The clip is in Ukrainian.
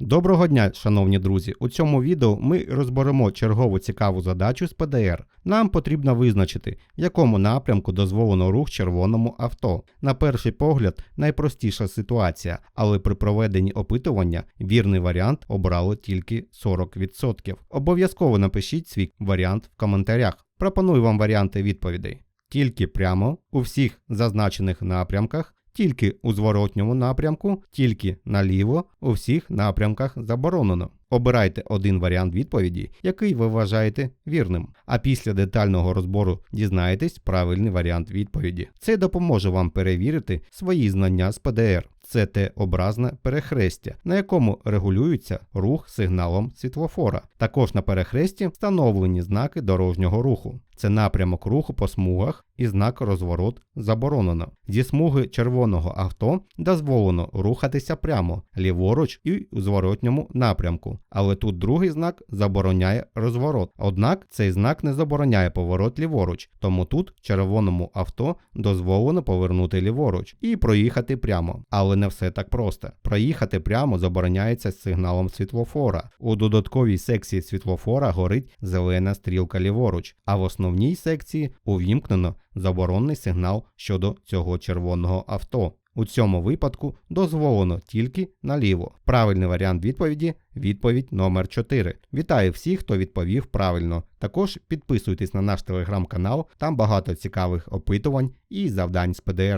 Доброго дня, шановні друзі! У цьому відео ми розберемо чергову цікаву задачу з ПДР. Нам потрібно визначити, в якому напрямку дозволено рух червоному авто. На перший погляд, найпростіша ситуація, але при проведенні опитування вірний варіант обрало тільки 40%. Обов'язково напишіть свій варіант в коментарях. Пропоную вам варіанти відповідей. Тільки прямо у всіх зазначених напрямках тільки у зворотньому напрямку, тільки наліво, у всіх напрямках заборонено. Обирайте один варіант відповіді, який ви вважаєте вірним. А після детального розбору дізнаєтесь правильний варіант відповіді. Це допоможе вам перевірити свої знання з ПДР. Це те образне перехрестя, на якому регулюється рух сигналом світлофора. Також на перехресті встановлені знаки дорожнього руху. Це напрямок руху по смугах і знак розворот заборонено. Зі смуги червоного авто дозволено рухатися прямо, ліворуч і у зворотньому напрямку. Але тут другий знак забороняє розворот. Однак цей знак не забороняє поворот ліворуч, тому тут червоному авто дозволено повернути ліворуч і проїхати прямо. Але не все так просто. Проїхати прямо забороняється з сигналом світлофора. У додатковій секції світлофора горить зелена стрілка ліворуч, а в основній секції увімкнено заборонний сигнал щодо цього червоного авто. У цьому випадку дозволено тільки наліво. Правильний варіант відповіді відповідь номер 4. Вітаю всіх, хто відповів правильно. Також підписуйтесь на наш телеграм-канал, там багато цікавих опитувань і завдань з ПДР.